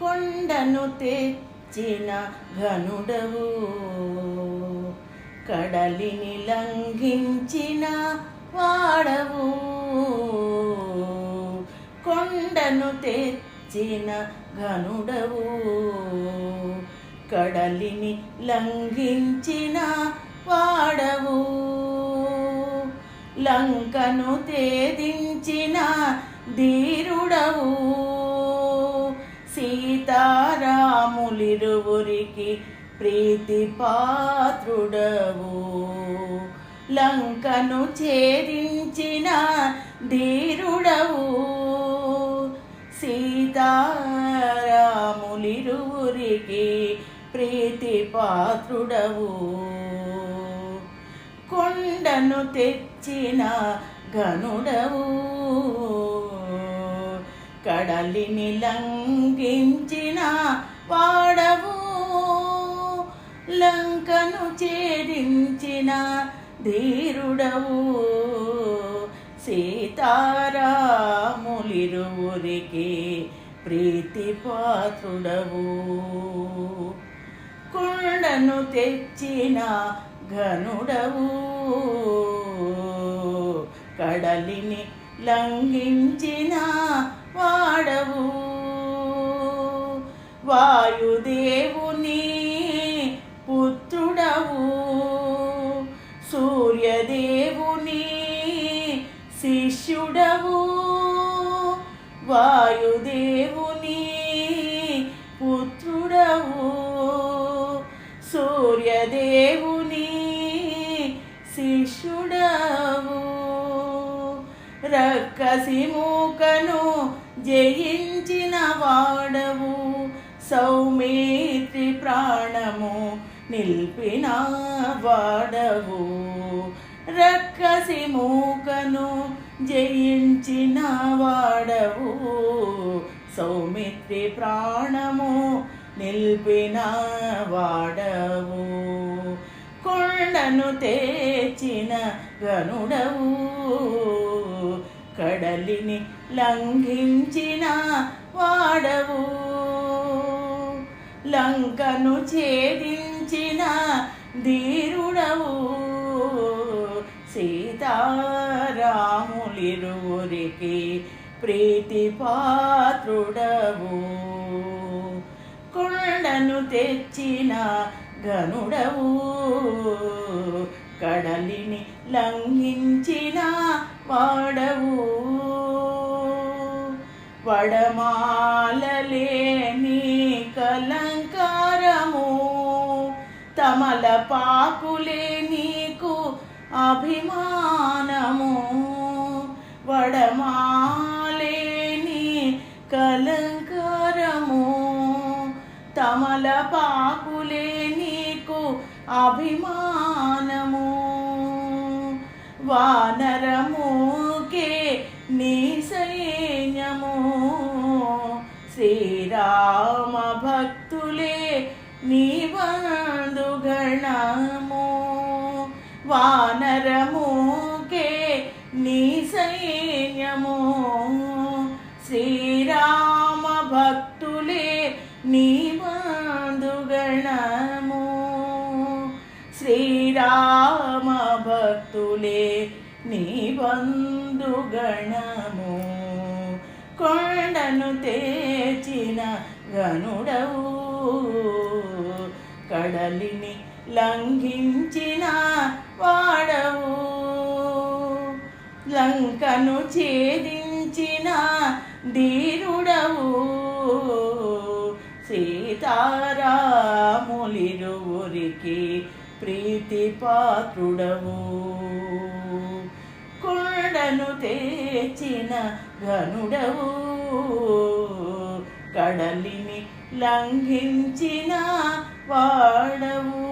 కొండను తెచ్చిన ఘనుడవు. కడలిని లంఘించిన వాడవు. కొండను తెచ్చిన ఘనుడవు. కడలిని లంఘించిన వాడవు. లంకను తేదించిన ధీరుడవు. సీతారాములిరువురికి ప్రీతి పాత్రుడవు లంకను ఛేదించిన ధీరుడవు. సీతారాములిరువురికి ప్రీతి పాత్రుడవు కొండను తెచ్చిన ఘనుడవు. కడలిని లంఘించిన వాడవు. లంకను ఛేదించిన ధీరుడవు. సీతారాములిరువురికి ప్రీతి పాత్రుడవు కుండను తెచ్చిన ఘనుడవు. కడలిని లంఘించిన వాడవు వాయుదేవుని పుత్రుడవు. సూర్యదేవుని శిష్యుడవు. వాయుదేవుని పుత్రుడవు. సూర్యదేవుని శిష్యుడవు. రక్కసి మూకను జయించిన వాడవు. సౌమిత్రి ప్రాణము నిల్పిన వాడవు. రక్కసి మూకను జయించిన వాడవు. సౌమిత్రి ప్రాణము నిల్పిన వాడవు. కొండను తెచ్చిన గనుడవు. కడలిని లంఘించిన వాడవు. లంకను ఛేదించిన ధీరుడవు. సీతారాములిరువురికి ప్రీతి పాత్రుడవు కొండను తెచ్చిన గనుడవు కడలిని లంఘించిన వాడవు. వడమాలలేని కలంకారము తమలపాకులే నీకు అభిమానము. వడమాలేని కలంకారము తమలపాకులే నీకు అభిమానము వానరముకే నీ సైన్యము శ్రీరామ భక్తులే నీ బంధుగణము వానరముకే నీ సైన్యము శ్రీరామ భక్తులే నీ బంధుగణము శ్రీరామ భక్తులే నీ బంధుగణము కొండను తేచిన గనుడవు. కడలిని లంఘించిన వాడవు. లంకను ఛేదించిన ధీరుడవు. సీతారాములిరువురికి ప్రీతి పాత్రుడవు కొండను తెచ్చిన గనుడవు కడలిని లంఘించిన వాడవు.